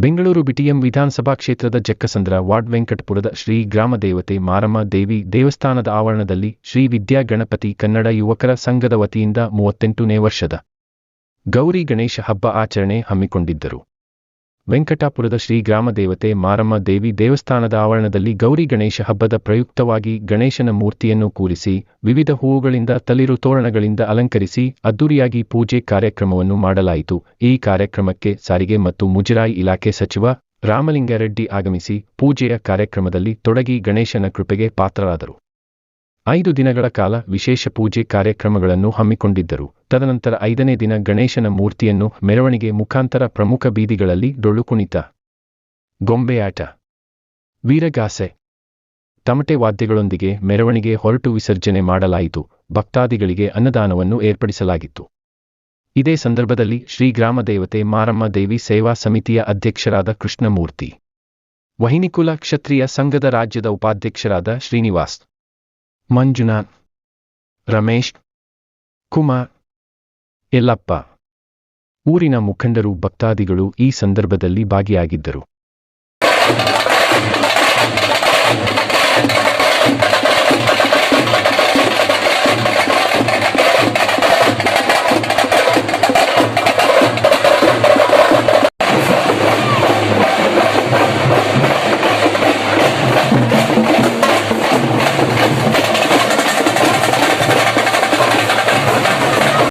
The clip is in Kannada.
ಬೆಂಗಳೂರು ಬಿಟಿಎಂ ವಿಧಾನಸಭಾ ಕ್ಷೇತ್ರದ ಜಕ್ಕಸಂದ್ರ, ವಾರ್ಡ್ ವೆಂಕಟಪುರದ ಶ್ರೀ ಗ್ರಾಮ ದೇವತೆ ಮಾರಮ್ಮ ದೇವಿ ದೇವಸ್ಥಾನದ ಆವರಣದಲ್ಲಿ ಶ್ರೀ ವಿದ್ಯಾ ಗಣಪತಿ ಕನ್ನಡ ಯುವಕರ ಸಂಘದ ವತಿಯಿಂದ ಮೂವತ್ತೆಂಟನೇ ವರ್ಷದ ಗೌರಿ ಗಣೇಶ ಹಬ್ಬ ಆಚರಣೆ ಹಮ್ಮಿಕೊಂಡಿದ್ದರು. ವೆಂಕಟಾಪುರದ ಶ್ರೀ ಗ್ರಾಮ ದೇವತೆ ಮಾರಮ್ಮ ದೇವಿ ದೇವಸ್ಥಾನದ ಆವರಣದಲ್ಲಿ ಗೌರಿ ಗಣೇಶ ಹಬ್ಬದ ಪ್ರಯುಕ್ತವಾಗಿ ಗಣೇಶನ ಮೂರ್ತಿಯನ್ನು ಕೂರಿಸಿ, ವಿವಿಧ ಹೂವುಗಳಿಂದ ತಳಿರು ತೋರಣಗಳಿಂದ ಅಲಂಕರಿಸಿ, ಅದ್ದೂರಿಯಾಗಿ ಪೂಜೆ ಕಾರ್ಯಕ್ರಮವನ್ನು ಮಾಡಲಾಯಿತು. ಈ ಕಾರ್ಯಕ್ರಮಕ್ಕೆ ಸಾರಿಗೆ ಮತ್ತು ಮುಜರಾಯಿ ಇಲಾಖೆ ಸಚಿವ ರಾಮಲಿಂಗಾರೆಡ್ಡಿ ಆಗಮಿಸಿ, ಪೂಜೆಯ ಕಾರ್ಯಕ್ರಮದಲ್ಲಿ ತೊಡಗಿ ಗಣೇಶನ ಕೃಪೆಗೆ ಪಾತ್ರರಾದರು. ಐದು ದಿನಗಳ ಕಾಲ ವಿಶೇಷ ಪೂಜೆ ಕಾರ್ಯಕ್ರಮಗಳನ್ನು ಹಮ್ಮಿಕೊಂಡಿದ್ದರು. ತದನಂತರ ಐದನೇ ದಿನ ಗಣೇಶನ ಮೂರ್ತಿಯನ್ನು ಮೆರವಣಿಗೆ ಮುಖಾಂತರ ಪ್ರಮುಖ ಬೀದಿಗಳಲ್ಲಿ ಡೊಳ್ಳು ಕುಣಿತ, ಗೊಂಬೆಯಾಟ, ವೀರಗಾಸೆ, ತಮಟೆ ವಾದ್ಯಗಳೊಂದಿಗೆ ಮೆರವಣಿಗೆ ಹೊರಟು ವಿಸರ್ಜನೆ ಮಾಡಲಾಯಿತು. ಭಕ್ತಾದಿಗಳಿಗೆ ಅನ್ನದಾನವನ್ನು ಏರ್ಪಡಿಸಲಾಗಿತ್ತು. ಇದೇ ಸಂದರ್ಭದಲ್ಲಿ ಶ್ರೀ ಗ್ರಾಮ ದೇವತೆ ಮಾರಮ್ಮ ದೇವಿ ಸೇವಾ ಸಮಿತಿಯ ಅಧ್ಯಕ್ಷರಾದ ಕೃಷ್ಣಮೂರ್ತಿ, ವಹಿನಿಕುಲ ಕ್ಷತ್ರಿಯ ಸಂಘದ ರಾಜ್ಯದ ಉಪಾಧ್ಯಕ್ಷರಾದ ಶ್ರೀನಿವಾಸ್ ಮಂಜುನಾಥ್ ರಮೇಶ್ ಕುಮಾರ್ ಎಲ್ಲಪ್ಪ ಊರಿನ ಮುಖಂಡರು ಭಕ್ತಾದಿಗಳು ಈ ಸಂದರ್ಭದಲ್ಲಿ ಭಾಗಿಯಾಗಿದ್ದರು.